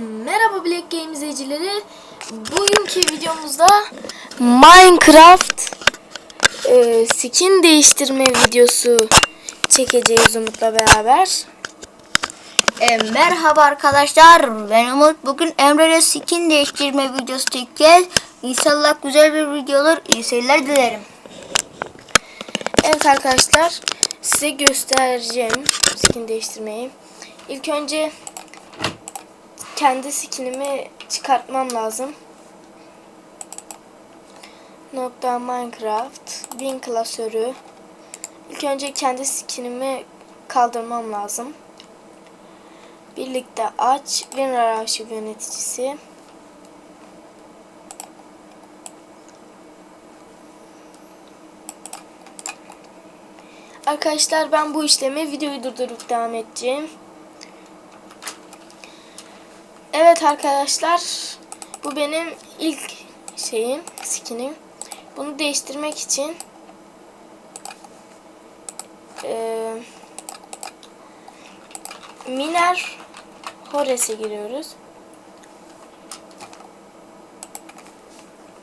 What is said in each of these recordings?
Merhaba Black Game izleyicileri. Bugünkü videomuzda Minecraft e, skin değiştirme videosu çekeceğiz Umut'la beraber. E, merhaba arkadaşlar. Ben Umut. Bugün Emre'yle skin değiştirme videosu çekeceğiz. İnşallah güzel bir video olur. İyi seyirler dilerim. Evet arkadaşlar size göstereceğim skin değiştirmeyi. İlk önce kendi skinimi çıkartmam lazım. Nokta Minecraft Win klasörü. İlk önce kendi skinimi kaldırmam lazım. Birlikte aç WinRAR arşiv yöneticisi. Arkadaşlar ben bu işlemi videoyu durdurup devam edeceğim. Evet arkadaşlar bu benim ilk şeyim skinim. Bunu değiştirmek için eee Miner Hores'e giriyoruz.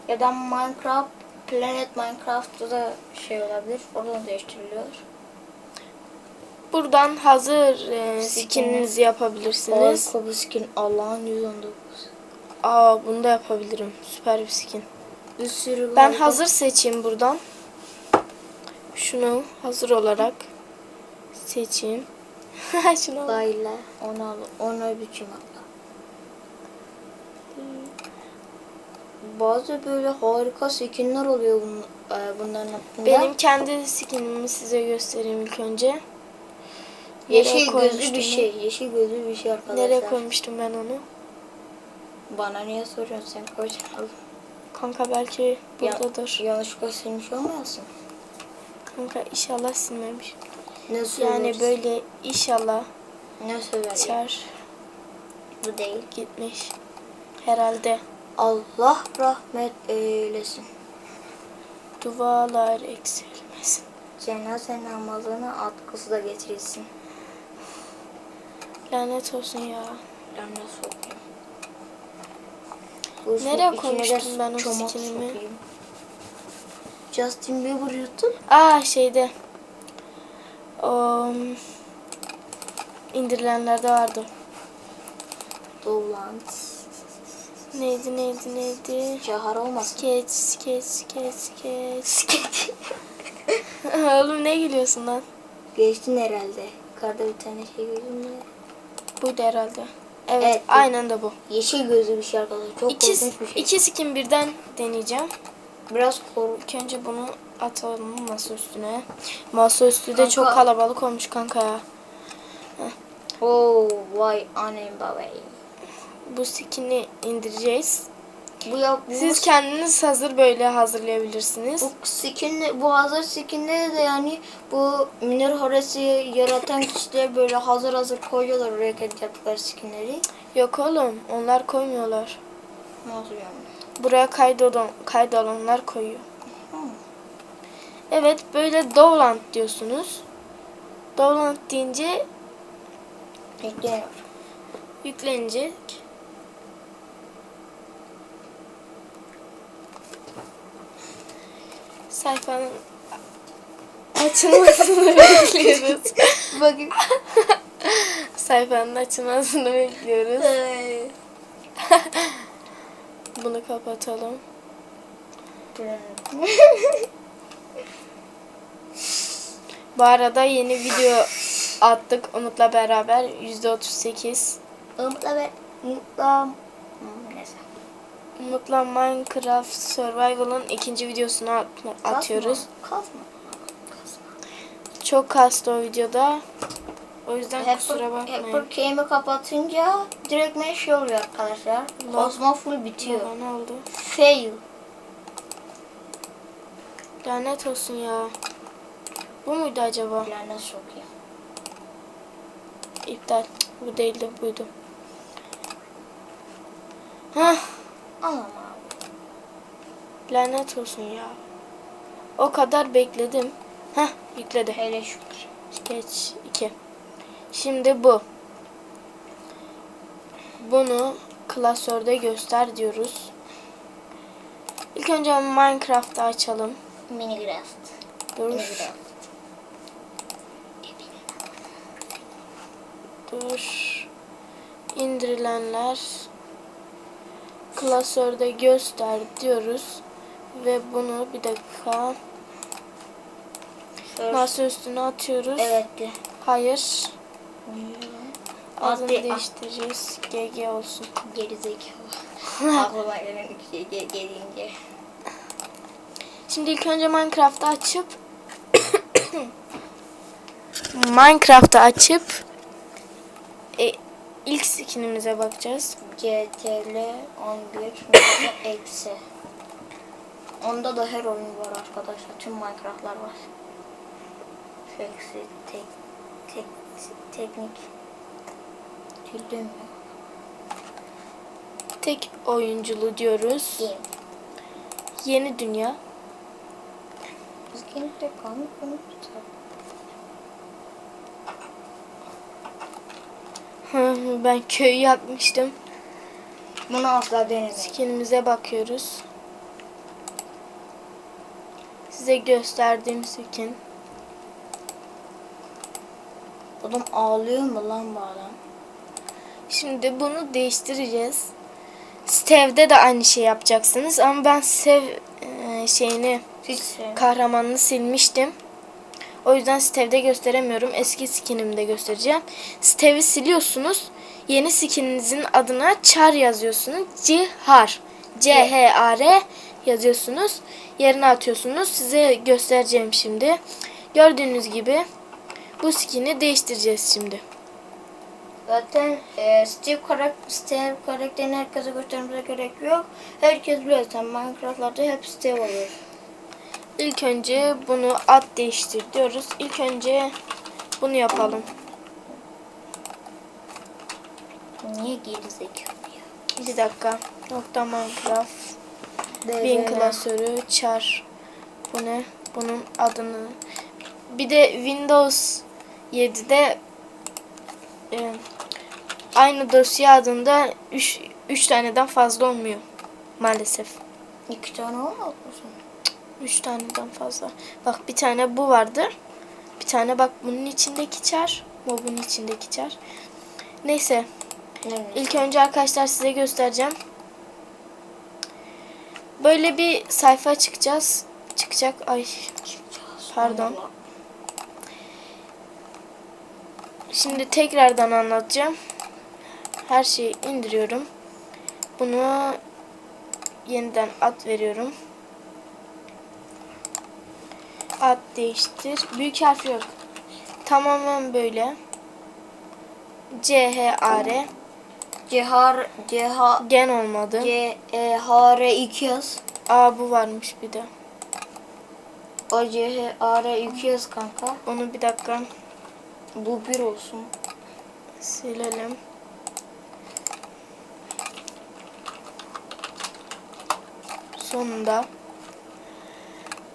Ya da Minecraft, Planet Minecraft'ta da şey olabilir. Oradan değiştiriliyor. Buradan hazır e, skininizi yapabilirsiniz. Bir skin. Allah'ın 119. Aa bunu da yapabilirim. Süper bir skin. Bir sürü Ben hazır seçeyim buradan. Şunu hazır olarak seçeyim. Şunu al. Bayla. Onu al. Onu biçim atla. Bazı böyle harika skinler oluyor bunun, e, bunların hakkında. Benim kendi skinimi size göstereyim ilk önce. Yeşil gözlü bir şey. Yeşil gözlü bir şey arkadaşlar. Nereye koymuştum ben onu? Bana niye soruyorsun sen kocaman? Kanka belki buradadır. yanlışlıkla silmiş olmayasın. Kanka inşallah silmemiş. Ne söyleriz? Yani böyle inşallah Ne söyleriz? çar Bu değil. gitmiş. Herhalde Allah rahmet eylesin. dualar eksilmesin. Cenaze namazına atkısı da getirilsin. Lanet olsun ya. Lanet işin Nereye de koymuştum ben o skinimi? sokayım. Justin Bieber YouTube. Aa şeyde. O indirilenlerde vardı. Dolan. Neydi neydi neydi? Cahar olmasın. Skeç skeç skeç skeç. Oğlum ne gülüyorsun lan? Geçtin herhalde. Yukarıda bir tane şey gördün mü? Buydu herhalde. Evet, Evet, aynen de bu. Yeşil gözlü bir şey arkadaşlar. Çok İki, korkunç bir şey. iki skin birden deneyeceğim. Biraz korkunç. İlk önce bunu atalım masa üstüne. Masa üstü de çok kalabalık olmuş kanka ya. Oo vay annem babay. Bu skin'i indireceğiz. Bu ya bu, Siz kendiniz hazır böyle hazırlayabilirsiniz. bu skin bu hazır skinleri de yani bu Miner Horace'i yaratan kişiler böyle hazır hazır koyuyorlar oraya yaptıkları skinleri. Yok oğlum onlar koymuyorlar. Nasıl yani? Buraya kaydolan, kaydolanlar koyuyor. Hı. Evet böyle Dowland diyorsunuz. Dowland deyince Bekleniyor. yüklenecek. Sayfanın açılmasını bekliyoruz. Bakayım. Sayfanın açılmasını bekliyoruz. Bunu kapatalım. Bu arada yeni video attık Umut'la beraber %38. Umutla ve Umutla. Umut'la Minecraft Survival'ın ikinci videosunu at- atıyoruz. Kasma. Kasma. Kasma. Çok kastı o videoda. O yüzden kusura bakmayın. Hyper Game'i kapatınca direkt şey oluyor arkadaşlar. Cosmo full bitiyor. Baba ne oldu? Fail. Lanet olsun ya. Bu muydu acaba? Lanet sokuyor. İptal. Bu değildi buydu. Hah. Abi. Lanet olsun ya. O kadar bekledim. Hah yükledi. Hele şükür. Geç 2. Şimdi bu. bunu klasörde göster diyoruz. İlk önce Minecraft'ı açalım. Minecraft. Dur. Dur. İndirilenler klasörde göster diyoruz. Ve bunu bir dakika masa üstüne atıyoruz. Evet. Hayır. Adını Hadi. değiştireceğiz. GG olsun. Gerizekalı. Aklıma gelen şey ge- gelince. Şimdi ilk önce Minecraft'ı açıp Minecraft'ı açıp e, ilk skinimize bakacağız. CTL 11 nokta eksi. Onda da her oyun var arkadaşlar. Tüm Minecraft'lar var. Eksi tek tek teknik. Güldüm. Tek oyunculu diyoruz. Game. Yeni dünya. Biz genelde kanun konu tutar. Hı, ben köyü yapmıştım. Bunu asla denemeyin. Skinimize bakıyoruz. Size gösterdiğim skin. Adam ağlıyor mu lan bu adam? Şimdi bunu değiştireceğiz. Steve'de de aynı şey yapacaksınız ama ben Steve e, şeyini Hiç kahramanını silmiştim. O yüzden Steve'de gösteremiyorum. Eski skinimde göstereceğim. Steve'i siliyorsunuz. Yeni skininizin adına Char yazıyorsunuz. Cihar. C-H-A-R yazıyorsunuz. Yerine atıyorsunuz. Size göstereceğim şimdi. Gördüğünüz gibi bu skini değiştireceğiz şimdi. Zaten e, Steve, karak Steve karakterini herkese göstermemize gerek yok. Herkes biliyor zaten Minecraft'larda hep Steve olur. İlk önce bunu ad değiştir diyoruz. İlk önce bunu yapalım. Niye geri zekalı ya? Bir dakika. Nokta Minecraft. Bin klasörü char. Bu ne? Bunun adını. Bir de Windows 7'de e, aynı dosya adında 3 3 taneden fazla olmuyor maalesef. İki tane olmaz mı sen? 3 taneden fazla. Bak bir tane bu vardır. Bir tane bak bunun içindeki. Bu bunun içindeki char. Neyse. Ne İlk önce arkadaşlar size göstereceğim. Böyle bir sayfa çıkacağız. Çıkacak. Ay Pardon. Şimdi tekrardan anlatacağım. Her şeyi indiriyorum. Bunu yeniden ad veriyorum. Ad değiştir. Büyük harf yok. Tamamen böyle. C H A R Cehar, Ceha, gen olmadı. C, E, H, R 2 yaz. A bu varmış bir de. O C, H, A, R 2 yaz kanka. Onu bir dakika Bu bir olsun. silelim. Sonunda.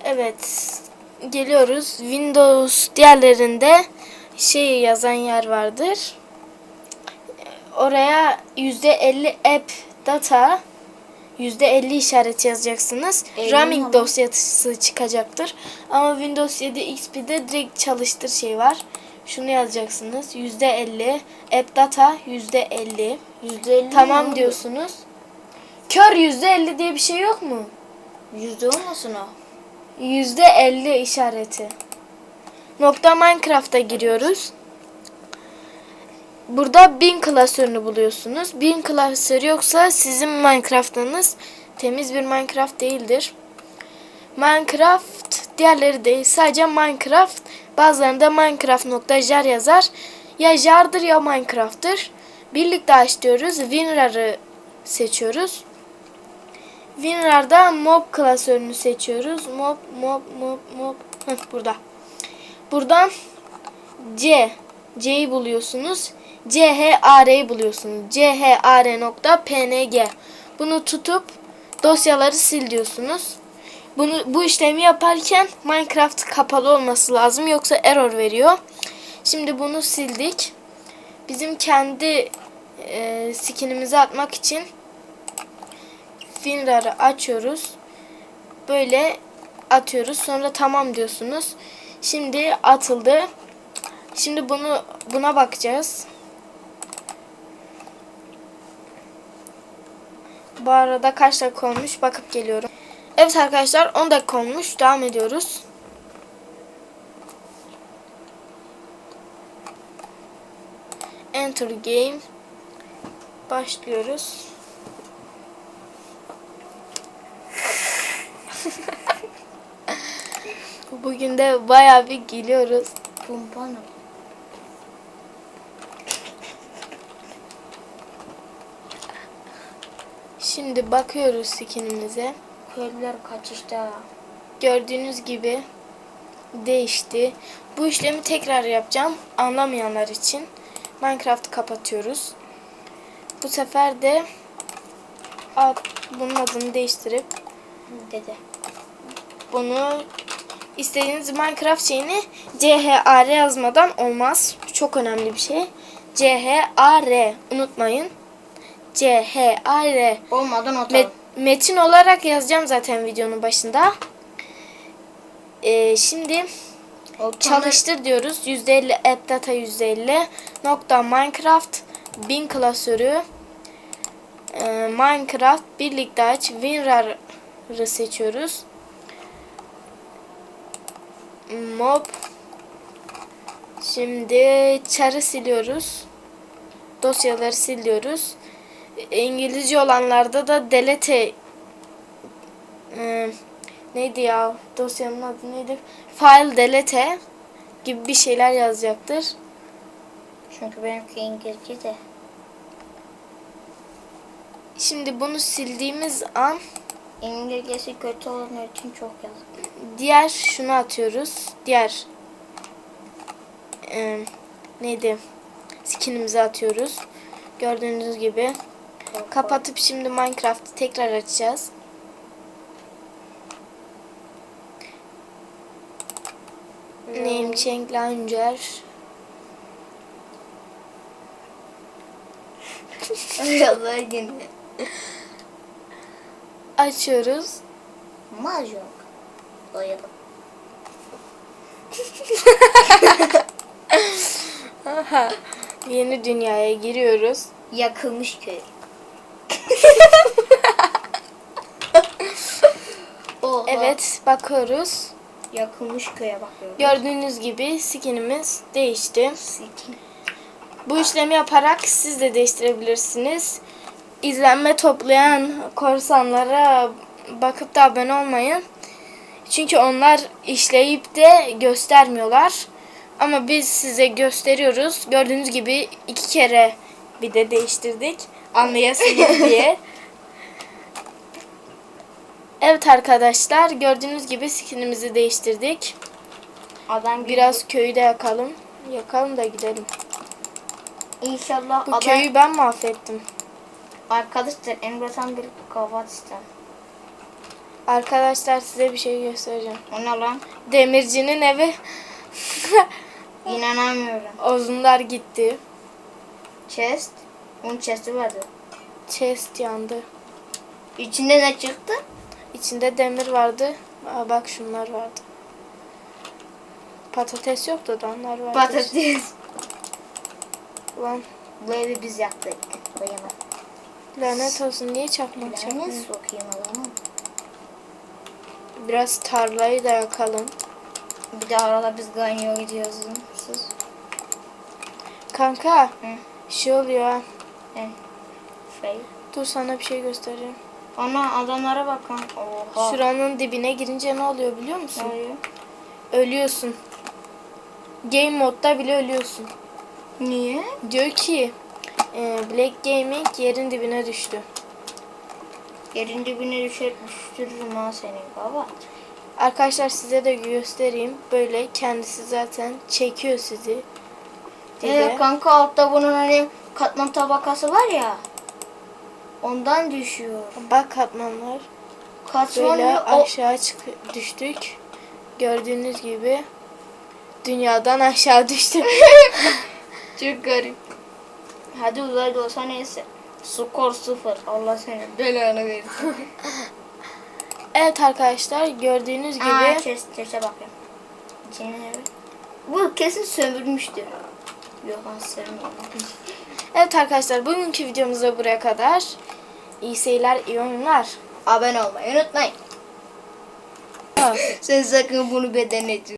Evet. Geliyoruz. Windows diğerlerinde şey yazan yer vardır. Oraya %50 app data %50 işaret yazacaksınız. Lan? dosyası çıkacaktır. Ama Windows 7 XP'de direkt çalıştır şey var. Şunu yazacaksınız. %50 app data %50. %50 Tamam mi? diyorsunuz. Kör %50 diye bir şey yok mu? Yüzde olmasın o. %50 işareti. Nokta Minecraft'a giriyoruz. Burada bin klasörünü buluyorsunuz. Bin klasörü yoksa sizin Minecraft'ınız temiz bir Minecraft değildir. Minecraft diğerleri değil. Sadece Minecraft. Bazılarında Minecraft.jar yazar. Ya jardır ya Minecraft'tır. Birlikte aç diyoruz. WinRAR'ı seçiyoruz. WinRAR'da mob klasörünü seçiyoruz. Mob, mob, mob, mob. Heh, burada. Buradan C. C'yi buluyorsunuz. CHAR'yi buluyorsunuz. CHAR.png. Bunu tutup dosyaları sil diyorsunuz. Bunu bu işlemi yaparken Minecraft kapalı olması lazım yoksa error veriyor. Şimdi bunu sildik. Bizim kendi e, skinimizi atmak için WinRAR'ı açıyoruz. Böyle atıyoruz. Sonra tamam diyorsunuz. Şimdi atıldı. Şimdi bunu buna bakacağız. Bu arada kaç dakika olmuş bakıp geliyorum. Evet arkadaşlar 10 dakika olmuş. Devam ediyoruz. Enter game. Başlıyoruz. Bugün de bayağı bir gülüyoruz. Pompano. Şimdi bakıyoruz skinimize. Köylüler kaçışta. Gördüğünüz gibi değişti. Bu işlemi tekrar yapacağım. Anlamayanlar için. Minecraft'ı kapatıyoruz. Bu sefer de ad- bunun adını değiştirip Dede. bunu istediğiniz Minecraft şeyini CHAR yazmadan olmaz. Çok önemli bir şey. CHAR unutmayın. CHAR Olmadan otur. Met- metin olarak yazacağım zaten videonun başında. Ee, şimdi çalıştır diyoruz. %50 app data %50 nokta Minecraft bin klasörü ee, Minecraft birlikte aç WinRAR'ı seçiyoruz. Mob Şimdi çarı siliyoruz. Dosyaları siliyoruz. İngilizce olanlarda da delete e, neydi ya dosyanın adı neydi? File delete gibi bir şeyler yazacaktır. Çünkü benimki İngilizce de. Şimdi bunu sildiğimiz an İngilizcesi kötü olanlar için çok yazık. diğer şunu atıyoruz. Diğer e, neydi? Skinimizi atıyoruz. Gördüğünüz gibi. Kapatıp şimdi Minecraft'ı tekrar açacağız. Name change launcher. Yazar yine. Açıyoruz. Maz yok. Doyalım. Aha. Yeni dünyaya giriyoruz. Yakılmış köy. Oha. Evet bakıyoruz. Yakılmış köye bakıyorum. Gördüğünüz gibi skinimiz değişti. Bu işlemi yaparak siz de değiştirebilirsiniz. İzlenme toplayan korsanlara bakıp da abone olmayın. Çünkü onlar işleyip de göstermiyorlar. Ama biz size gösteriyoruz. Gördüğünüz gibi iki kere bir de değiştirdik. Anlayasınız diye. Evet arkadaşlar gördüğünüz gibi skinimizi değiştirdik. Adam Biraz köyü de yakalım. Yakalım da gidelim. İnşallah Bu adam köyü ben mahvettim. arkadaşlar Emre sen bir kapat işte. Arkadaşlar size bir şey göstereceğim. O ne lan? Demircinin evi İnanamıyorum. Ozunlar gitti. Chest. Bunun chest'i vardı. Chest yandı. İçinde ne çıktı? İçinde demir vardı. Aa, bak şunlar vardı. Patates yoktu da onlar vardı. Patates. Ulan Bu evi biz yaktık. Koyamam. lanet olsun niye çakmak çakmıyor? ne sokayım adamı? Biraz tarlayı da yakalım. Bir de arada biz ganyo gidiyoruz. Kanka Hı. şey oluyor ha. He. Şey. Dur sana bir şey göstereceğim. Ana adamlara bakın. Oha. Şuranın dibine girince ne oluyor biliyor musun? Oluyor? Ölüyorsun. Game modda bile ölüyorsun. Niye? Diyor ki e, Black Gaming yerin dibine düştü. Yerin dibine düşer düşürürüm ha seni baba. Arkadaşlar size de göstereyim. Böyle kendisi zaten çekiyor sizi. Dibe. Evet kanka altta bunun hani katman tabakası var ya. Ondan düşüyor. Bak katmanlar. Katman Böyle o aşağı çık düştük. Gördüğünüz gibi dünyadan aşağı düştük. çok garip. Hadi uzaylı olsa neyse. Skor sıfır. Allah seni belanı versin. Evet arkadaşlar gördüğünüz gibi Aa, chest, chest'e bakayım. Bu kesin sömürmüştür. Yok lan sömürmemiş. Evet arkadaşlar bugünkü videomuz da buraya kadar. İyi seyirler, iyi oyunlar. Abone olmayı unutmayın. Sen sakın bunu beden et.